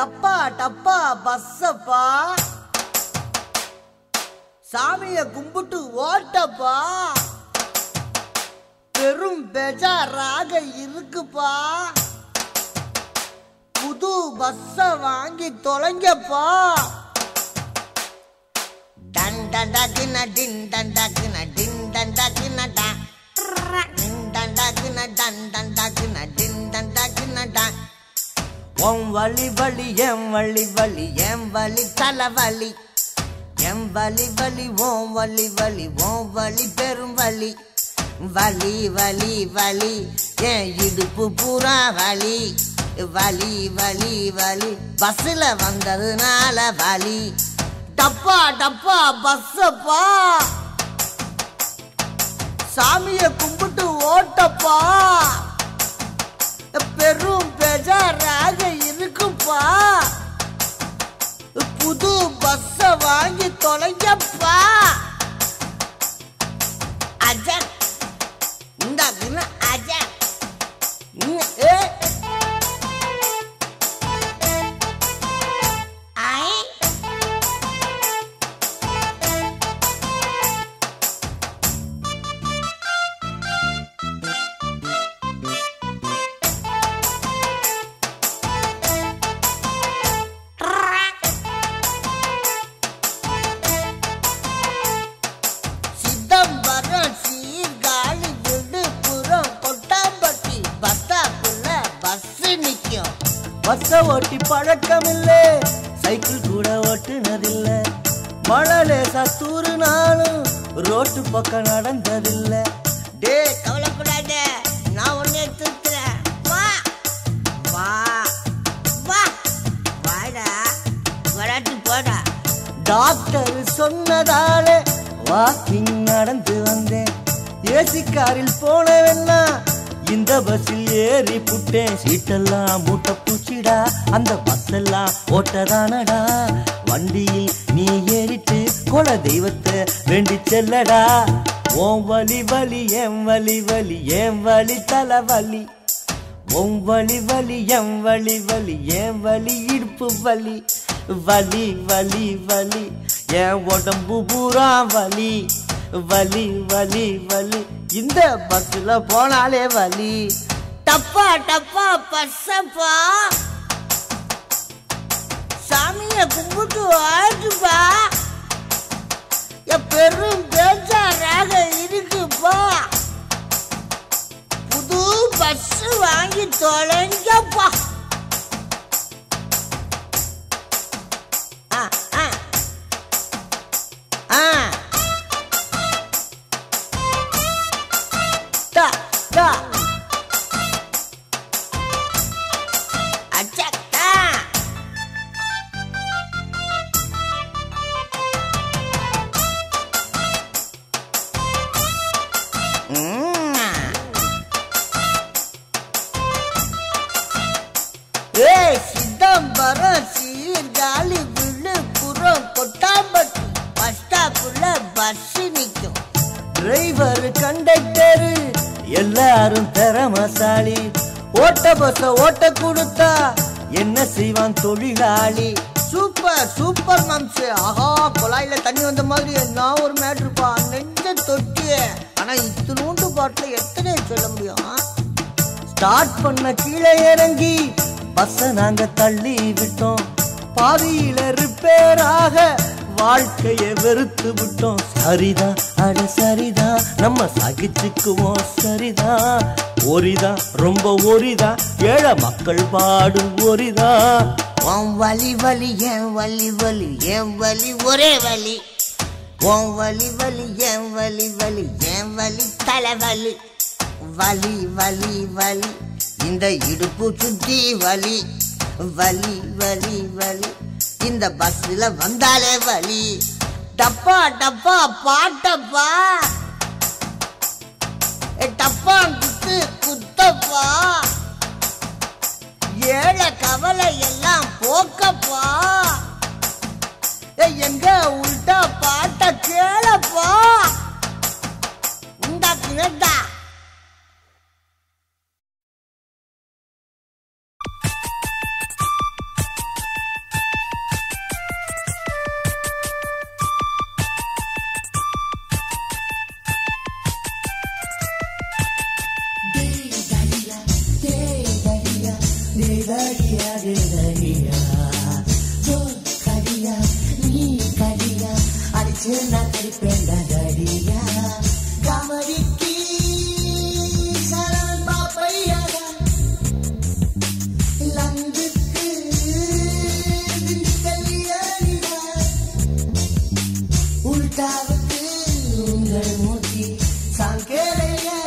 டப்பா டப்பா பஸ்ஸப்பா. சாமிய கும்பிட்டு ஓட்டப்பா. பெரும் பெஜாராக இருக்குப்பா. புது பஸ்ஸ வாங்கி தொலைங்கப்பா. டன் டன் டக்குன டின் டன் டக்குன டின் டன் டக்குன டா. டின் டன் டக்குன டன் டன் டக்குன டின் டன் டக்குன டா. உன் வலி வழி என் வழி வழி என் வலி தலைவலி. என் வழி வழி ஓம் வழி வலி ஓம் வலி பெரும் வலி. வலி வலி வலி என் இடுப்பு பூரா வலி. வலி வலி வலி பஸ்ஸில் வந்ததுனால வலி. டப்பா டப்பா பஸ்ஸப்பா சாமியை கும்பிட்டு ஓட்டப்பா. பெரும் ராஜ இருக்குப்பா புது பஸ்ஸை வாங்கி தொலைஞ்சப்பா பழக்கமில்லை. சைக்கிள் கூட ஓட்டுனதில்ல. மழலே லேசா நானும் ரோட்டு பக்கம் நடந்ததில்ல. டே கவலைப்படாத. நான் உன்னை திருத்துறேன் வா. வா. வா. வாடா. வராட்டி போடா. டாக்டர் சொன்னதாலே வாக்கிங் நடந்து வந்தேன். ஏசி காரில் போனவென்னா இந்த பஸ்ஸில் ஏறி புட்டேன். சீட்டெல்லாம் மூட்டை பூச்சிடா. அந்த பஸ்ஸெல்லாம் ஓட்டதானடா வண்டியில் நீ ஏறிட்டு கொல தெய்வத்தை வேண்டி செல்லடா. ஓம் வலி வலி எம் வலி வலி என் வலி தலை வலி. உன் வலி வலி என் வலி வலி என் வலி இடுப்பு வலி. வலி வலி வலி என் உடம்பு பூரா வலி. வலி வலி வலி. இந்த பஸ்ல போனாலே வலி. டப்பா டப்பா பஸ்ஸப்பா. சாமிய கும்பிட்டு ஆடுப்பா என் பெரும் பேச்சாராக இருக்குப்பா. புது பஸ் வாங்கி தொலைங்கப்பா. எல்லாரும் திறமசாலி. ஓட்ட பஸ்ஸ ஓட்ட கொடுத்தா என்ன செய்வான் தொழிலாளி? Super super மாம்சு. ஆஹா குழாயில தண்ணி வந்த மாதிரி என்ன ஒரு மேட்ருப்பா நெஞ்ச தொட்டிய. ஆனா இத்தினூண்டு பாட்டில் எத்தனை சொல்ல முடியும்? ஸ்டார்ட் பண்ண கீழே இறங்கி பஸ்ஸை நாங்க தள்ளி விட்டோம். பாதியில ரிப்பேர் ஆக வாழ்க்கைய வெறுத்து விட்டோம். சரிதா அட சரிதா நம்ம சகிச்சுக்குவோம் சரிதா. ஒரிதா ரொம்ப ஒரிதா ஏழை மக்கள் பாடும் ஒரிதா உன் வலி வலி என் வலி வலி என் வலி ஒரே வலி. உன் வலி வலி என் வலி வலி என் வலி தலைவலி. வலி வலி வலி இந்த இடுப்பு சுத்தி வலி. வலி வலி வலி. இந்த பஸ்ல வந்தாலே வழி டப்பா டப்பா பாட்டப்பா. உள்டாவுக்கு உங்கள் மூர்த்தி சாங்கேரையா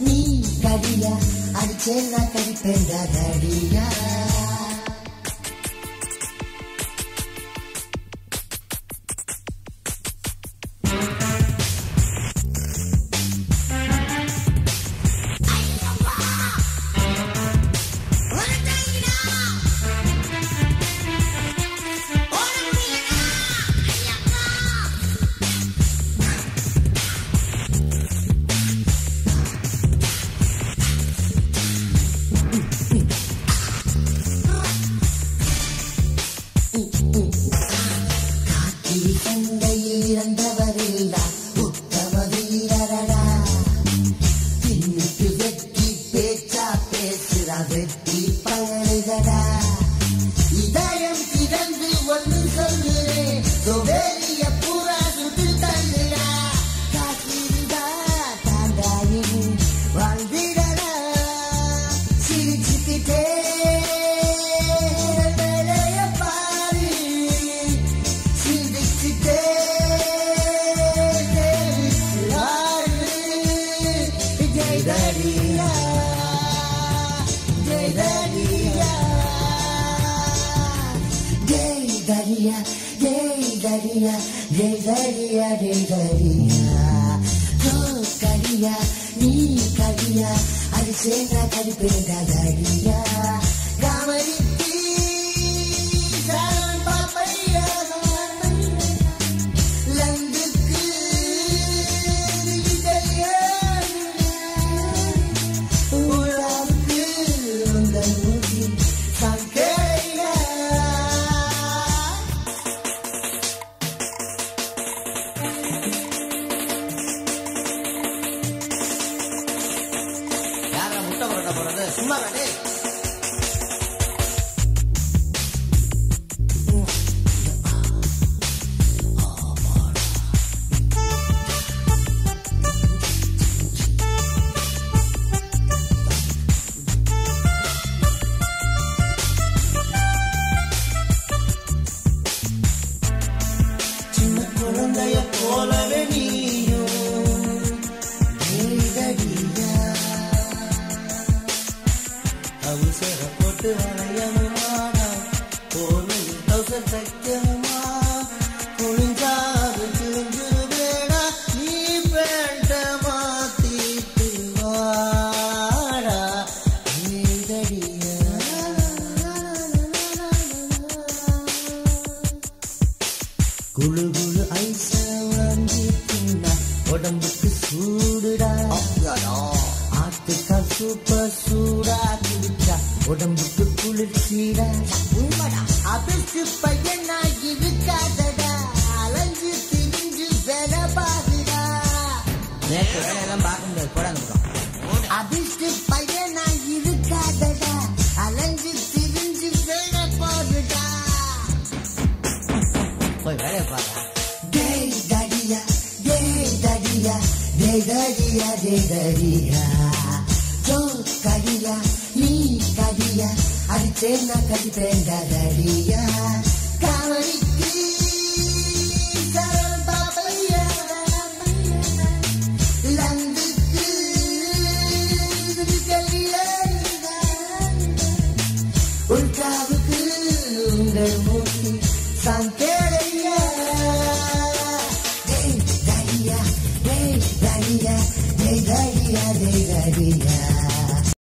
நீ கடியா அடிச்சேன்னா கடிப்பேன் கடியா ooh, ooh. ஜெயதடியா ஜெயதடியா ஜெயதடியா கடியா நீ கடியா அது சேர்ந்தா கடிப்பேண்டா கடியா போட்டு அலையணுமா போர்வையில் டவுசர் தைக்கணுமா குளிஞ்சாது கிழிஞ்சிருவேடா நீ பேண்ட மாத்திட்டு வாடா குழு குழு ஐச வாங்கிட்டுனா உடம்புக்கு சூடுடா. சூப்பர் சூடா. உடம்புக்கு குளிர்ச்சிடா உண்மைடா. அபிஷ்டு பையன் இருக்காதடா அலைஞ்சு திரிஞ்சு வேலை பாருடா. வேலையெல்லாம் பார்க்க முடியாது போட அந்த பக்கம் அபிஷ்டு பையன் இருக்காதடா அலைஞ்சு திரிஞ்சு வேலை பாருடா. போய் வேலையை பாரு டேய் தடியா டேய் தடியா டேய் தடியா டேய் தடியா ஜோ நீ கடியா அடிச்சேன்னா கடிப்பேண்டா தடியா